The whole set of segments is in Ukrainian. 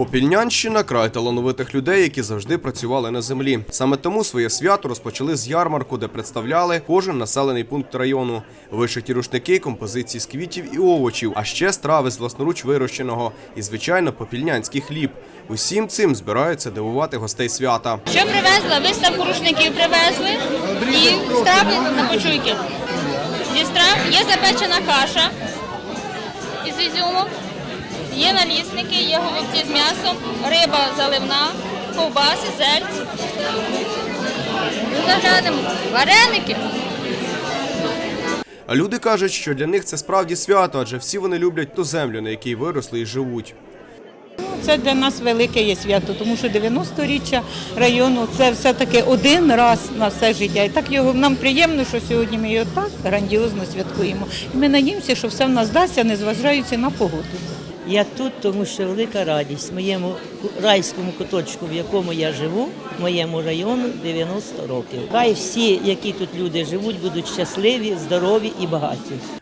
Попільнянщина край талановитих людей, які завжди працювали на землі. Саме тому своє свято розпочали з ярмарку, де представляли кожен населений пункт району. Вишиті рушники, композиції з квітів і овочів, а ще страви з власноруч вирощеного і, звичайно, попільнянський хліб. Усім цим збираються дивувати гостей свята. Що привезла? Виставку рушників привезли і страви на почуйки. Є запечена каша із ізюмом, є налісники, є голубці з м'ясом, риба заливна, ковбаси, зельць. Ну, Заглянемо. Вареники. А люди кажуть, що для них це справді свято, адже всі вони люблять ту землю, на якій виросли і живуть. Це для нас велике є свято, тому що 90-річчя району це все-таки один раз на все життя. І так його нам приємно, що сьогодні ми його так грандіозно святкуємо. І ми надіємося, що все в нас вдасться, незважаючи на погоду. Я тут, тому що велика радість моєму райському куточку, в якому я живу, моєму району 90 років. Хай всі, які тут люди живуть, будуть щасливі, здорові і багаті.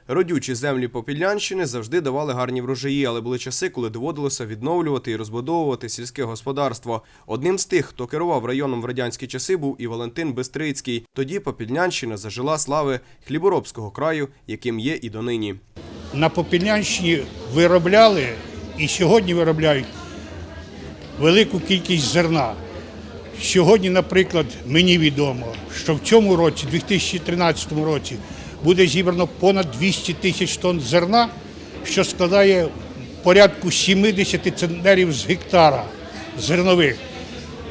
Родючі землі Попільнянщини завжди давали гарні врожаї, але були часи, коли доводилося відновлювати і розбудовувати сільське господарство. Одним з тих, хто керував районом в радянські часи, був і Валентин Бестрицький. Тоді Попільнянщина зажила слави хліборобського краю, яким є і донині. На Попільнянщині виробляли і сьогодні виробляють велику кількість зерна. Сьогодні, наприклад, мені відомо, що в цьому році, 2013 році, буде зібрано понад 200 тисяч тонн зерна, що складає порядку 70 центнерів з гектара зернових.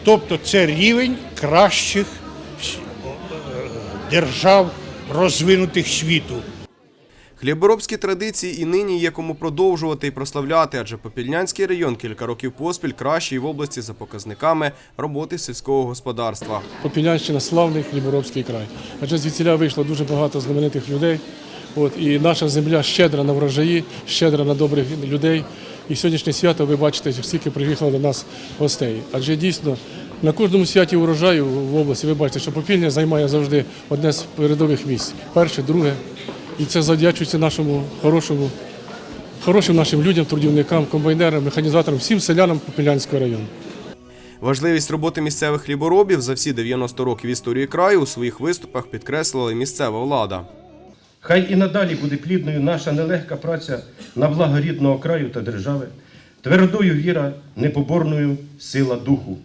Тобто це рівень кращих е, держав розвинутих світу. Хліборобські традиції і нині є кому продовжувати і прославляти, адже Попільнянський район кілька років поспіль кращий в області за показниками роботи сільського господарства. Попілянщина славний хліборобський край. Адже звідсіля вийшло дуже багато знаменитих людей. От, і наша земля щедра на врожаї, щедра на добрих людей. І сьогоднішнє свято ви бачите, скільки приїхало до нас гостей. Адже дійсно на кожному святі урожаю в області ви бачите, що Попільня займає завжди одне з передових місць. Перше, друге. І це завдячується нашому хорошому, хорошим нашим людям, трудівникам, комбайнерам, механізаторам, всім селянам Попілянського району. Важливість роботи місцевих хліборобів за всі 90 років історії краю у своїх виступах підкреслила і місцева влада. Хай і надалі буде плідною наша нелегка праця на благо рідного краю та держави, твердою віра, непоборною сила духу.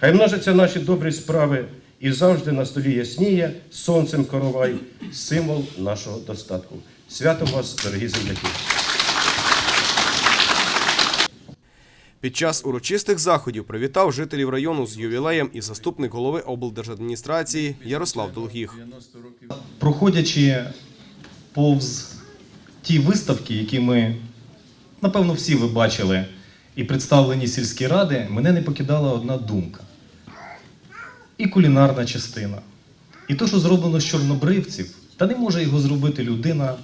Хай множаться наші добрі справи і завжди на столі ясніє сонцем коровай, символ нашого достатку. Свято вас, дорогі земляки! Під час урочистих заходів привітав жителів району з ювілеєм і заступник голови облдержадміністрації Ярослав Долгіх. проходячи повз ті виставки, які ми, напевно, всі ви бачили, і представлені сільські ради, мене не покидала одна думка. І кулінарна частина. І те, що зроблено з чорнобривців, та не може його зробити людина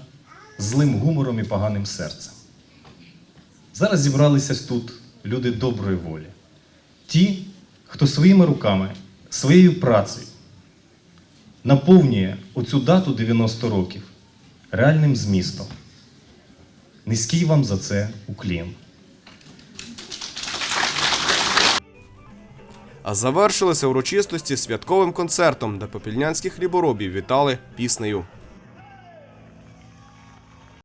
злим гумором і поганим серцем. Зараз зібралися тут люди доброї волі. Ті, хто своїми руками, своєю працею наповнює оцю дату 90 років реальним змістом. Низький вам за це уклін. А завершилися урочистості святковим концертом, де попільнянських хліборобів вітали піснею.